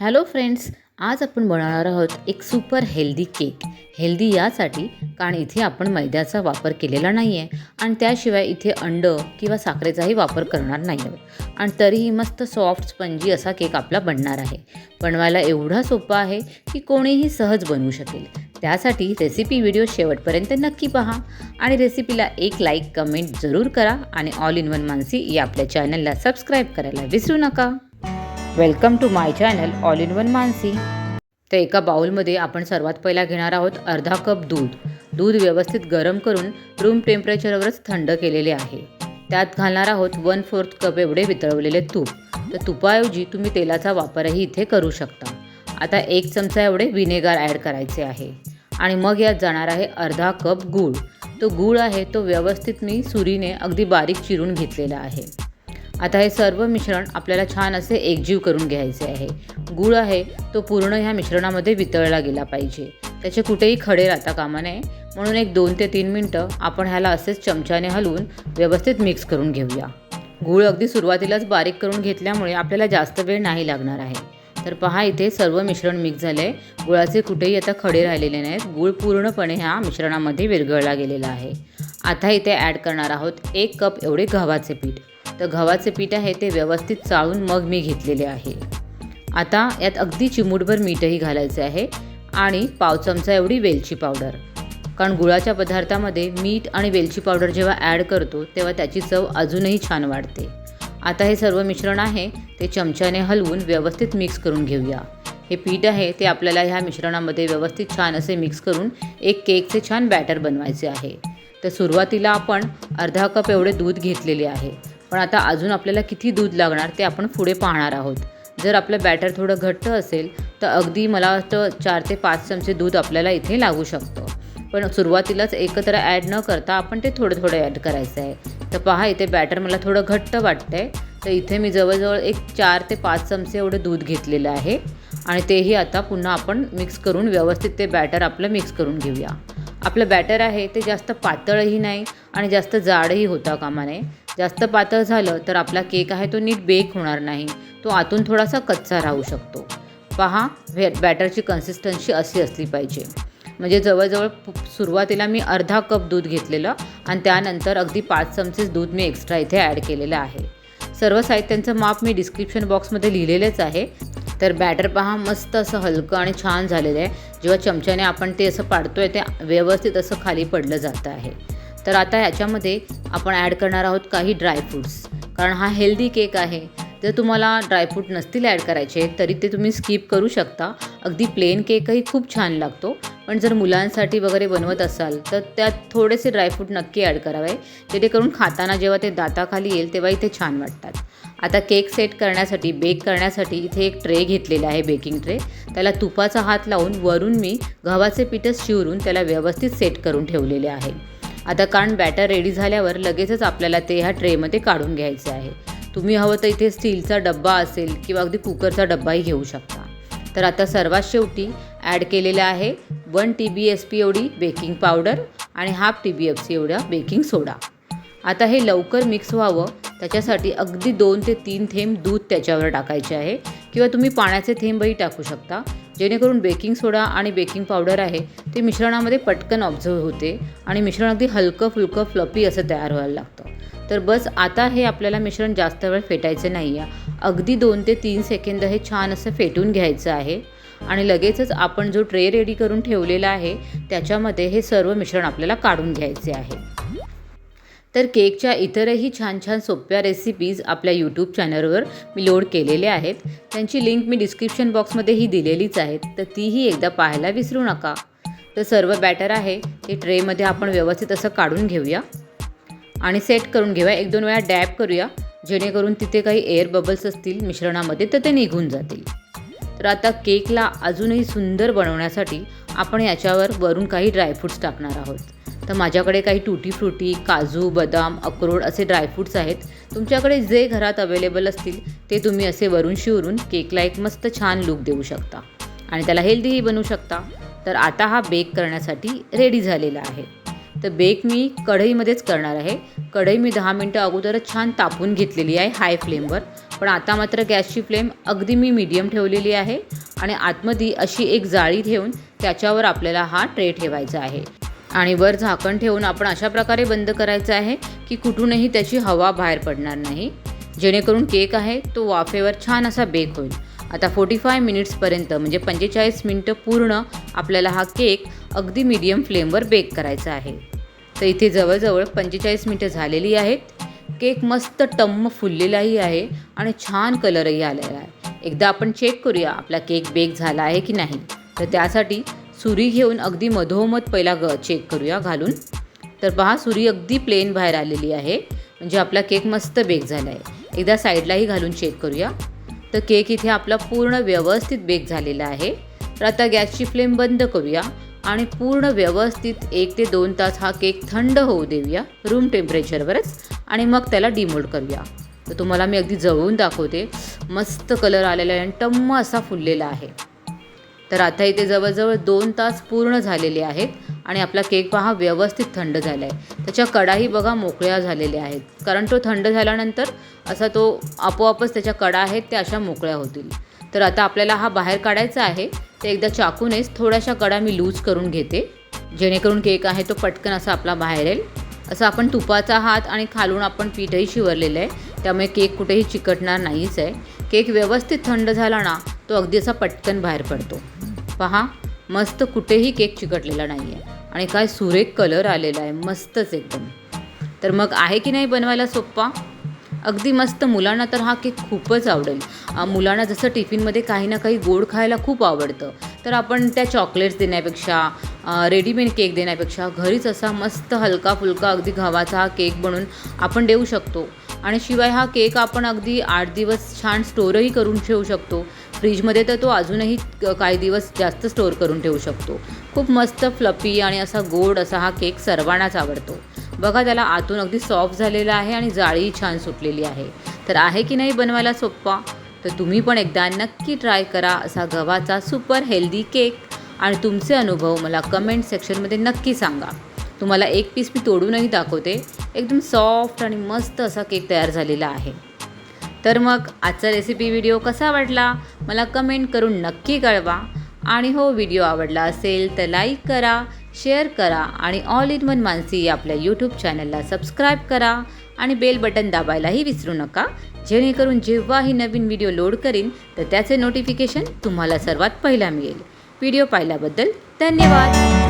Hello friends आज आपण बनवणार आहोत एक सुपर हेल्दी केक. हेल्दी यासाठी कारण इथे आपण मैद्याचा वापर केलेला नाही आहे आणि त्याशिवाय इथे अंड किंवा साखरेचाही वापर करणार नाही आहोत आणि तरीही मस्त सॉफ्ट स्पंजी असा केक आपला बनणार आहे. बनवायला एवढा सोपा आहे की कोणीही सहज बनवू शकेल. त्यासाठी रेसिपी व्हिडिओ शेवटपर्यंत नक्की पहा आणि रेसिपीला एक लाईक कमेंट जरूर करा आणि ऑल इन वन मानसी या आपल्या चॅनलला सबस्क्राईब करायला विसरू नका. Welcome to my channel all in one Mansi तर एका बाउलमध्ये आपण सर्वात पहिला घेणार आहोत अर्धा कप दूध. दूध व्यवस्थित गरम करून रूम टेम्परेचरवरच थंड केलेले आहे. त्यात घालणार आहोत वन फोर्थ कप एवढे वितळवलेले तूप. तर तुपाऐवजी तुम्ही तेलाचा वापरही इथे करू शकता. आता एक चमचा एवढे व्हिनेगार ॲड करायचे आहे. आणि मग यात जाणार आहे अर्धा कप गूळ. तो गूळ आहे तो व्यवस्थित मी सुरीने अगदी बारीक चिरून घेतलेला आहे. आता हे सर्व मिश्रण आपल्याला छान असे एकजीव करून घ्यायचे आहे. गूळ आहे तो पूर्ण ह्या मिश्रणामध्ये वितळला गेला पाहिजे. त्याचे कुठेही खडे राहता कामा नये. म्हणून एक दोन ते तीन मिनटं आपण ह्याला असेच चमच्याने हलवून व्यवस्थित मिक्स करून घेऊया. गूळ अगदी सुरुवातीलाच बारीक करून घेतल्यामुळे आपल्याला जास्त वेळ नाही लागणार आहे. तर पहा इथे सर्व मिश्रण मिक्स झालं. आहे गुळाचे कुठेही आता खडे राहिलेले नाहीत. गूळ पूर्णपणे ह्या मिश्रणामध्ये विरघळला गेलेला आहे. आता इथे ॲड करणार आहोत एक कप एवढे गव्हाचे पीठ. तर गव्हाचे पीठ आहे ते व्यवस्थित चाळून मग मी घेतलेले आहे. आता यात अगदी चिमूटभर मीठही घालायचे आहे आणि पाव चमचा एवढी वेलची पावडर. कारण गुळाच्या पदार्थामध्ये मीठ आणि वेलची पावडर जेव्हा ॲड करतो तेव्हा त्याची चव अजूनही छान वाढते. आता हे सर्व मिश्रण आहे ते चमच्याने हलवून व्यवस्थित मिक्स करून घेऊया. हे पीठ आहे ते आपल्याला ह्या मिश्रणामध्ये व्यवस्थित छान असे मिक्स करून एक केकचे छान बॅटर बनवायचे आहे. तर सुरुवातीला आपण अर्धा कप एवढे दूध घेतलेले आहे. पण आता अजून आपल्याला किती दूध लागणार ते आपण पुढे पाहणार आहोत. जर आपलं बॅटर थोडं घट्ट असेल तर अगदी मला वाटतं चार ते पाच चमचे दूध आपल्याला इथे लागू शकतं. पण सुरुवातीलाच एकत्र ॲड न करता आपण ते थोडं थोडं ॲड करायचं आहे. तर पहा इथे बॅटर मला थोडं घट्ट वाटतं आहे तर इथे मी जवळजवळ एक चार ते पाच चमचे एवढं दूध घेतलेलं आहे. आणि तेही आता पुन्हा आपण मिक्स करून व्यवस्थित ते बॅटर आपलं मिक्स करून घेऊया. आपलं बॅटर आहे ते जास्त पातळही नाही आणि जास्त जाडही होता कामा नये. जास्त पातळ झालं तर आपला केक आहे तो नीट बेक होणार नाही. तो आतून थोडासा कच्चा राहू शकतो. पहा व्हे बॅटरची कन्सिस्टन्सी अशी असली पाहिजे. म्हणजे जवळजवळ सुरुवातीला मी अर्धा कप दूध घेतलेलं आणि त्यानंतर अगदी पाच चमचेच दूध मी एक्स्ट्रा इथे ॲड केलेलं आहे. सर्व साहित्यांचं माप मी डिस्क्रिप्शन बॉक्समध्ये लिहिलेलेच आहे. तर बॅटर पहा मस्त असं हलकं आणि छान झालेलं आहे. जेव्हा चमच्याने आपण ते असं पाडतो आहे ते व्यवस्थित असं खाली पडलं जातं आहे. तर आता ह्याच्यामध्ये आपण ॲड करणार आहोत काही ड्रायफ्रूट्स कारण हा हेल्दी केक आहे. जर तुम्हाला ड्रायफ्रूट नसतील ॲड करायचे तरी ते तुम्ही स्किप करू शकता. अगदी प्लेन केकही खूप छान लागतो. पण जर मुलांसाठी वगैरे बनवत असाल तर त्यात थोडेसे ड्रायफ्रूट नक्की ॲड करावे. जेणेकरून खाताना जेव्हा ते दाताखाली येईल तेव्हा इथे छान वाटतात. आता केक सेट करण्यासाठी बेक करण्यासाठी इथे एक ट्रे घेतलेला आहे बेकिंग ट्रे त्याला तुपाचा हात लावून वरून मी गव्हाचे पीठच शिवरून त्याला व्यवस्थित सेट करून ठेवलेले आहे. आता कारण बॅटर रेडी झाल्यावर लगेचच आपल्याला ते ह्या ट्रेमध्ये काढून घ्यायचे आहे. तुम्ही हवं तर इथे स्टीलचा डब्बा असेल किंवा अगदी कुकरचा डब्बाही घेऊ शकता. तर आता सर्वात शेवटी ॲड केलेलं आहे one T B S P एवढी बेकिंग पावडर आणि half T B F C एवढा बेकिंग सोडा आता हे लवकर मिक्स व्हावं त्याच्यासाठी अगदी दोन ते तीन थेंब दूध त्याच्यावर टाकायचे आहे. किंवा तुम्ही पाण्याचे थेंबही टाकू शकता. जेणेकरून बेकिंग सोडा आणि बेकिंग पावडर आहे ते मिश्रणामध्ये पटकन ऑब्झर्व होते आणि मिश्रण अगदी हलकं फुलकं फ्लपी असं तयार व्हायला लागतं. तर बस आता हे आपल्याला मिश्रण जास्त वेळ फेटायचं नाही आहे अगदी दोन ते तीन सेकंद हे छान असं फेटून घ्यायचं आहे आणि लगेचच आपण जो ट्रे रेडी करून ठेवलेला आहे त्याच्यामध्ये हे सर्व मिश्रण आपल्याला काढून घ्यायचे आहे. तर केकच्या इतरही छान छान सोप्या रेसिपीज आपल्या यूट्यूब चॅनलवर मी लोड केलेल्या आहेत. त्यांची लिंक मी डिस्क्रिप्शन बॉक्समध्येही दिलेलीच आहेत. तर तीही एकदा पाहायला विसरू नका. तर सर्व बॅटर आहे. ते ट्रेमध्ये आपण व्यवस्थित असं काढून घेऊया. आणि सेट करून घेऊया. एक दोन वेळा डॅप करूया. जेणेकरून तिथे काही एअर बबल्स असतील मिश्रणामध्ये तर ते निघून जातील. तर आता केकला अजूनही सुंदर बनवण्यासाठी आपण याच्यावर वरून काही ड्रायफ्रूट्स टाकणार आहोत. तर माझ्याकडे काही टुटी फ्रुटी काजू बदाम अक्रोड असे ड्रायफ्रूट्स आहेत. तुमच्याकडे जे घरात अवेलेबल असतील ते तुम्ही असे वरून शिवरून केकला एक मस्त छान लुक देऊ शकता. आणि त्याला हेल्दीही बनवू शकता. तर आता हा बेक करण्यासाठी रेडी झालेला आहे. तर बेक मी कढईमध्येच करणार आहे. कढई मी दहा मिनटं अगोदरच छान तापून घेतलेली आहे हाय फ्लेमवर पण आता मात्र गॅसची फ्लेम अगदी मी मीडियम ठेवलेली आहे. आणि आतमध्ये अशी एक जाळी ठेवून त्याच्यावर आपल्याला हा ट्रे ठेवायचा आहे. आणि वर झाकण ठेवून आपण अशा प्रकारे बंद करायचं आहे की कुठूनही त्याची हवा बाहेर पडणार नाही. जेणेकरून केक आहे तो वाफेवर छान असा बेक होईल. आता फोर्टी फाय मिनिट्सपर्यंत म्हणजे पंचेचाळीस मिनटं पूर्ण आपल्याला हा केक अगदी मीडियम फ्लेमवर बेक करायचा आहे. तर इथे जवळजवळ पंचेचाळीस मिनटं झालेली आहेत. केक मस्त टम्म फुललेलाही आहे आणि छान कलरही आलेला आहे. एकदा आपण चेक करूया आपला केक बेक झाला आहे की नाही. तर त्यासाठी सुरी घेऊन अगदी मधोमध पहिला ग चेक करूया घालून. तर पहा सुरी अगदी प्लेन बाहेर आलेली आहे. म्हणजे आपला केक मस्त बेक झाला आहे एकदा साईडलाही घालून चेक करूया. तर केक इथे आपला पूर्ण व्यवस्थित बेक झालेला आहे. तर आता गॅसची फ्लेम बंद करूया आणि पूर्ण व्यवस्थित एक ते दोन तास हा केक थंड होऊ देऊया रूम टेम्परेचरवरच आणि मग त्याला डिमोल्ड करूया. तर तुम्हाला मी अगदी जवळून दाखवते. मस्त कलर आलेला आहे आणि टम्म असा फुललेला आहे. तर आता इथे जवळजवळ दोन तास पूर्ण झालेले आहेत आणि आपला केक पहा व्यवस्थित थंड झाला आहे त्याच्या कडाही बघा मोकळ्या झालेल्या आहेत. कारण तो थंड झाल्यानंतर असा तो आपोआपच त्याच्या कडा आहेत त्या अशा मोकळ्या होतील. तर आता आपल्याला हा बाहेर काढायचा आहे. ते एकदा चाकूनेच थोड्याशा कडा मी लूज करून घेते. जेणेकरून केक आहे तो पटकन असा आपला बाहेर येईल. असं आपण तुपाचा हात आणि खालून आपण पीठही शिवरलेलं आहे. त्यामुळे केक कुठेही चिकटणार नाहीच आहे. केक व्यवस्थित थंड झाला ना तो अगदी असा पटकन बाहेर पडतो. पहा मस्त कुठेही केक चिकटलेला नाही आहे आणि काय सुरेख कलर आलेला आहे मस्तच एकदम. तर मग आहे की नाही बनवायला सोप्पा? अगदी मस्त मुलांना तर हा केक खूपच आवडेल. मुलांना जसं टिफिनमध्ये काही ना काही गोड खायला खूप आवडतं. तर आपण त्या चॉकलेट्स देण्यापेक्षा रेडीमेड केक देण्यापेक्षा घरीच असा मस्त हलका फुलका अगदी गव्हाचा हा केक बनवून आपण देऊ शकतो. आणि शिवाय हा केक आपण अगदी आठ दिवस छान स्टोरही करून ठेवू शकतो. फ्रीजमध्ये तर तो अजूनही काही दिवस जास्त स्टोअर करून ठेवू शकतो. खूप मस्त फ्लपी आणि असा गोड असा हा केक सर्वांनाच आवडतो. बघा त्याला आतून अगदी सॉफ्ट झालेला आहे आणि जाळी छान सुटलेली आहे. तर आहे की नाही बनवायला सोप्पा? तर तुम्ही पण एकदा नक्की ट्राय करा असा गव्हाचा सुपर हेल्दी केक. आणि तुमचे अनुभव मला कमेंट सेक्शनमध्ये नक्की सांगा. तुम्हाला एक पीस मी तोडूनही दाखवते. एकदम सॉफ्ट आणि मस्त असा केक तयार झालेला आहे. तर मग आजचा रेसिपी व्हिडिओ कसा वाटला मला कमेंट करून नक्की कळवा. आणि हो व्हिडिओ आवडला असेल तर लाईक करा शेअर करा आणि ऑल इन वन मानसी आपल्या यूट्यूब चॅनलला सबस्क्राईब करा आणि बेल बटन दाबायलाही विसरू नका. जेणेकरून जेव्हाही नवीन व्हिडिओ लोड करीन तर त्याचे नोटिफिकेशन तुम्हाला सर्वात पहिला मिळेल. व्हिडिओ पाहिल्याबद्दल धन्यवाद.